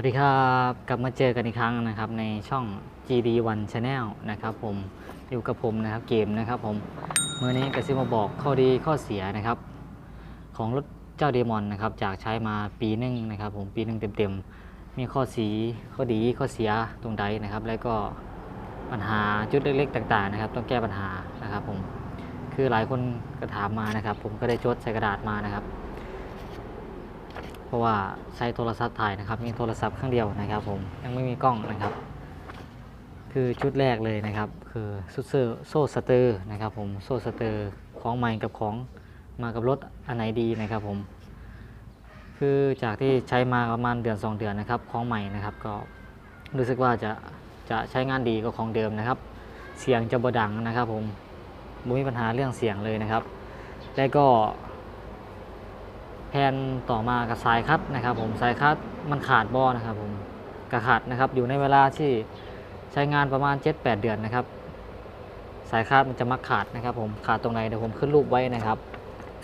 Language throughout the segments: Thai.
วัสดีครับ กลับมาเจอกันอีกครั้งนะครับในช่อง GD1 Channel นะครับผมอยู่กับผมนะครับเกมนะครับผมเมื่อนี้กสิบมาบอกข้อดีข้อเสียนะครับ ของรถเจ้าเดมอนนะครับจากใช้มาปีหนึ่งนะครับผมปีหนึ่งเต็มๆ มีข้อสีข้อดีข้อเสียตรงใดนะครับ แล้วก็ปัญหาจุดเล็กๆ ต่างๆนะครับ ต้องแก้ปัญหานะครับผมคือหลายคนก็ถามมานะครับ ผมก็ได้จดใส่กระดาษมานะครับ เพราะว่าใช้โทรศัพท์ถ่ายนะครับ มีโทรศัพท์เครื่องเดียวนะครับ ผมยังไม่มีกล้องนะครับ คือชุดแรกเลยนะครับ คือซุเซอร์โซ่สเตอร์นะครับ ผมโซ่สเตอร์ของใหม่กับของมากับรถอันไหนดีนะครับ ผม คือจากที่ใช้มาประมาณเดือน 2 เดือนนะครับ ของใหม่นะครับ ก็รู้สึกว่าจะจะใช้งานดีกว่าของเดิมนะครับ เสียงจะบดังนะครับ ผมไม่มีปัญหาเรื่องเสียงเลยนะครับ และก็ แทนต่อมากับสายคัดนะครับ ผมสายคัดมันขาดบ่อนะครับผมกระขาดนะครับอยู่ในเวลาที่ใช้งานประมาณ 7-8 เดือนนะครับ สายคาดมันจะมักขาดนะครับ ผมขาดตรงไหนเดี๋ยวผมขึ้นรูปไว้นะครับ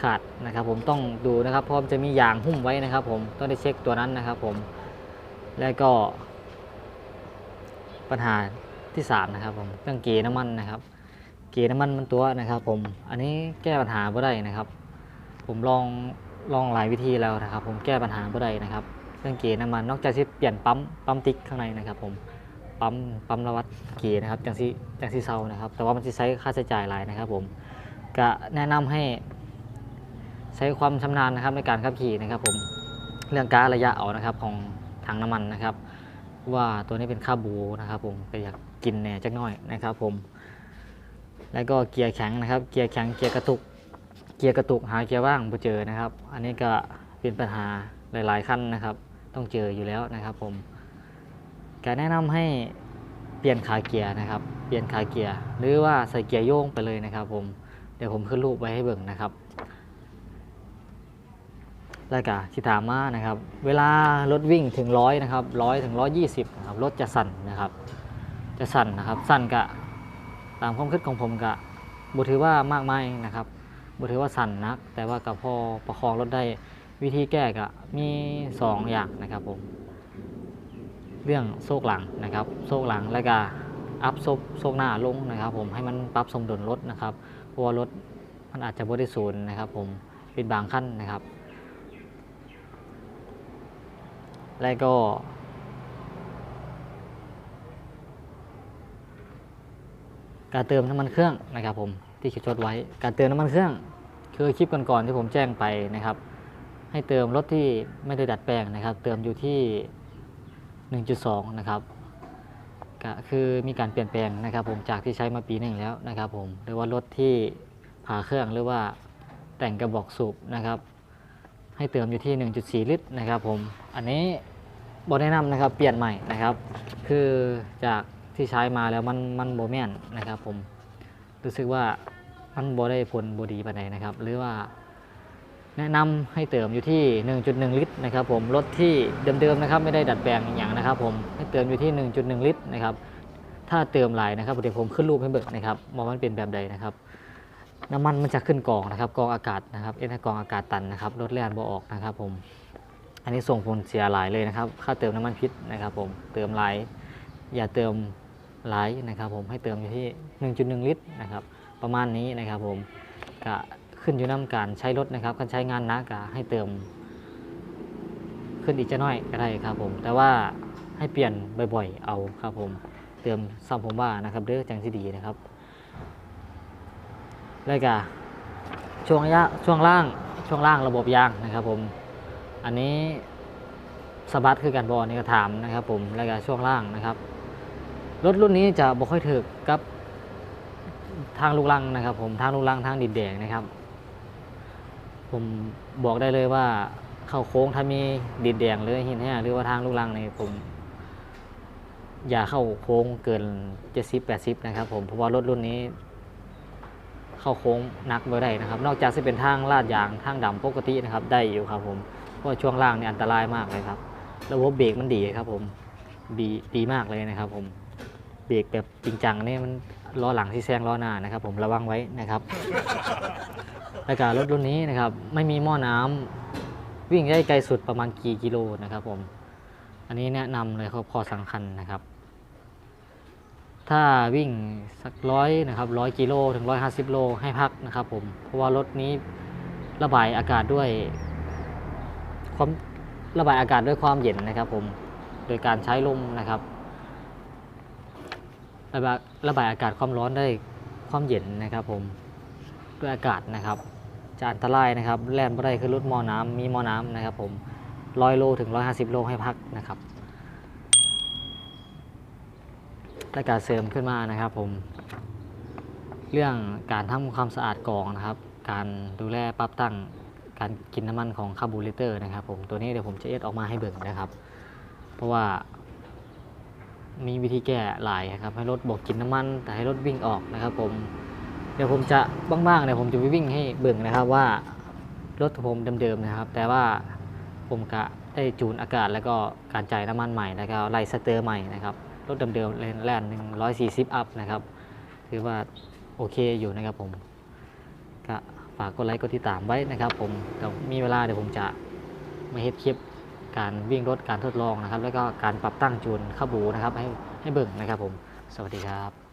ขาดนะครับ ผมต้องดูนะครับเพราะมันจะมียางหุ้มไว้นะครับ ผมต้องได้เช็คตัวนั้นนะครับ ผมแล้วก็ ปัญหาที่3นะครับ ผมเรื่องเกน้ำมันนะครับ เกน้ำมันมันตัวนะครับ ผมอันนี้แก้ปัญหาไม่ได้นะครับ ผมลอง ลองหลายวิธีแล้วนะครับ ผมแก้ปัญหาบ่ได้นะครับเรื่องเกณฑ์น้ำมันนอกจากที่เปลี่ยนปั๊มปั๊มติ๊กข้างในนะครับ ผมปั๊มปั๊มระวัดเกณฑ์นะครับจังซีจังซีเซานะครับ แต่ว่ามันจะใช้ค่าใช้จ่ายหลายนะครับ ผมก็แนะนำให้ ใช้ความชำนาญนะครับในการขับขี่นะครับ ผมเรื่องการระยะเอานะครับของถังน้ำมันนะครับ ว่าตัวนี้เป็นค่าบูนะครับ ผมก็อยากกินแหน่จักน่อยนะครับ ผม แล้วก็เกียร์แข็งนะครับ เกียร์แข็งเกียร์กระตุก กียร์กระตุกหาเกียร์ว่างไม่เจอนะครับ อันนี้ก็เป็นปัญหาหลาย ๆ ขั้นนะครับ ต้องเจออยู่แล้วนะครับผมก็แนะนำให้เปลี่ยนขาเกียร์นะครับ เปลี่ยนขาเกียร์หรือว่าใส่เกียร์โยงไปเลยนะครับ ผมเดี๋ยวผมขึ้นรูปไว้ให้เบิ่งนะครับแล้วก็ที่ถามมานะครับ เวลารถวิ่งถึงร้อยนะครับร้อยถึงร้อยยี่สิบนะครับรถจะสั่นนะครับ จะสั่นนะครับ สั่นกะตามความคิดของผมกะบุถือว่ามากมายนะครับ บ่ถือว่าสั่นนัก แต่ว่ากับพอประคองรถได้วิธีแก้ก็มี2ออย่างนะครับผมเรื่องโซกหลังนะครับโซกหลังแล้วก็อัพโซกโซกหน้าลงนะครับ ผมให้มันปรับสมดุลรถนะครับเพราะว่ารถมันอาจจะบริสุทธิ์นะครับ ผมเป็นบางขั้นนะครับ แล้วก็การเติมน้ำมันเครื่องนะครับผม ที่คิดจดไว้ การเติมน้ำมันเครื่อง คือคลิปก่อนๆที่ผมแจ้งไปนะครับ ให้เติมรถที่ไม่ได้ดัดแปลงนะครับ เติมอยู่ที่ 1.2 นะครับก็คือมีการเปลี่ยนแปลงนะครับ ผมจากที่ใช้มาปีหนึ่งแล้วนะครับ ผมหรือว่ารถที่ผ่าเครื่องหรือว่าแต่งกระบอกสูบนะครับ ให้เติมอยู่ที่ 1.4 ลิตรนะครับ ผมอันนี้บอแนะนำนะครับเปลี่ยนใหม่นะครับ คือจากที่ใช้มาแล้วมันมันโบแมนนะครับ ผมรู้สึกว่า มันโบได้ผลบดีปานใดนะครับ หรือว่าแนะนำให้เติมอยู่ที่ 1.1 ลิตรนะครับผมรถที่เดิมๆนะครับไม่ได้ดัดแปลงอย่างนะครับ ผมให้เติมอยู่ที่ 1.1 ลิตรนะครับถ้าเติมหลายนะครับเดี๋ยวผมขึ้นรูปให้เบิกนะครับว่ามันเป็นแบบใดนะครับน้ำมันมันจะขึ้นกองนะครับกองอากาศนะครับเอ็นกองอากาศตันนะครับรถแล่นบ่ออกนะครับผมอันนี้ส่งผลเสียหลายเลยนะครับ ค่าเติมน้ำมันพิษนะครับ ผมเติมหลายอย่าเติมหลายนะครับ ผมให้เติมอยู่ที่ 1.1 ลิตรนะครับ ประมาณนี้นะครับผมก็ขึ้นอยู่น้ำการใช้รถนะครับการใช้งานนักก็ให้เติม ขึ้นอีกจะน้อยก็ได้ครับผม แต่ว่าให้เปลี่ยนบ่อยๆ เอาครับผม เติมซ้ำผมว่านะครับเด้องจังที่ดีนะครับแล้วก็ช่วงยะช่วงล่างช่วงล่างระบบยางนะครับผม อันนี้สบัดคือการบอลนี่ก็ถามนะครับผมแล้วก็ช่วงล่างนะครับรถรุ่นนี้จะบ่ค่อยถึกกับ ทางลูกลังนะครับผมทางลูกลังทางดินแดงนะครับ ผมบอกได้เลยว่าเข้าโค้งถ้ามีดินแดงหรือหินแห้งหรือว่าทางลูกลังในผม อย่าเข้าโค้งเกิน70 80นะครับ ผมเพราะว่ารถรุ่นนี้ เข้าโค้งหนักไม่ได้นะครับ นอกจากจะเป็นทางลาดยางทางดำปกตินะครับ ได้อยู่ครับ ผมเพราะช่วงล่างนี่อันตรายมากเลยครับระบบเบรกมันดีครับ ผมดีดีมากเลยนะครับ ผมเบรกแบบจริงจังนี่มัน ล้อหลังที่แซงล้อหน้านะครับ ผมระวังไว้นะครับแล้วก็รถรุ่นนี้นะครับ ไม่มีหม้อน้ำวิ่งได้ไกลสุดประมาณกี่กิโลนะครับ ผม อันนี้แนะนำเลยครับข้อสำคัญนะครับ ถ้าวิ่งสักร้อยนะครับร้อยกิโลถึงร้อยห้าสิบโลให้พักนะครับ ผม เพราะว่ารถนี้ระบายอากาศด้วยความระบายอากาศด้วยความเย็นนะครับ ผม โดยการใช้ลมนะครับ ระบายระบายอากาศความร้อนได้ความเย็นนะครับผมด้วยอากาศนะครับ จะอันตรายนะครับแล่นบ่ได้คือรถมอน้ำมีมอน้ำนะครับผมร้อยโลถึงร้อยห้าสิบโลให้พักนะครับและการเสริมขึ้นมานะครับผม เรื่องการทำความสะอาดกรองนะครับ การดูแลปรับตั้งการกินน้ำมันของคาร์บูเรเตอร์นะครับผมตัวนี้เดี๋ยวผมจะเอ็ดออกมาให้เบิ่งนะครับ เพราะว่า มีวิธีแก้หลายครับ ให้รถบอกกินน้ำมัน แต่ให้รถวิ่งออกนะครับ ผม เดี๋ยวผมจะบ้างๆเดี๋ยผมจะไปวิ่งให้เบิ่งนะครับว่ารถผมเดิมๆนะครับ แต่ว่าผมกะได้จูนอากาศแล้วก็การจ่ายน้ำมันใหม่แล้วก็ไล่สเตอร์ใหม่นะครับรถเดิมๆเลนแลนหนึ่งร้อยสี่สิบอัพนะครับถือว่าโอเคอยู่นะครับผมก็ฝากกดไลค์กดติดตามไว้นะครับ ผมเดี๋ยวมีเวลาเดี๋ยวผมจะมาเฮ็ดคลิป การวิ่งรถการทดลองนะครับ แล้วก็การปรับตั้งจูนข้าบูนะครับ ให้ให้เบิ่งนะครับผม สวัสดีครับ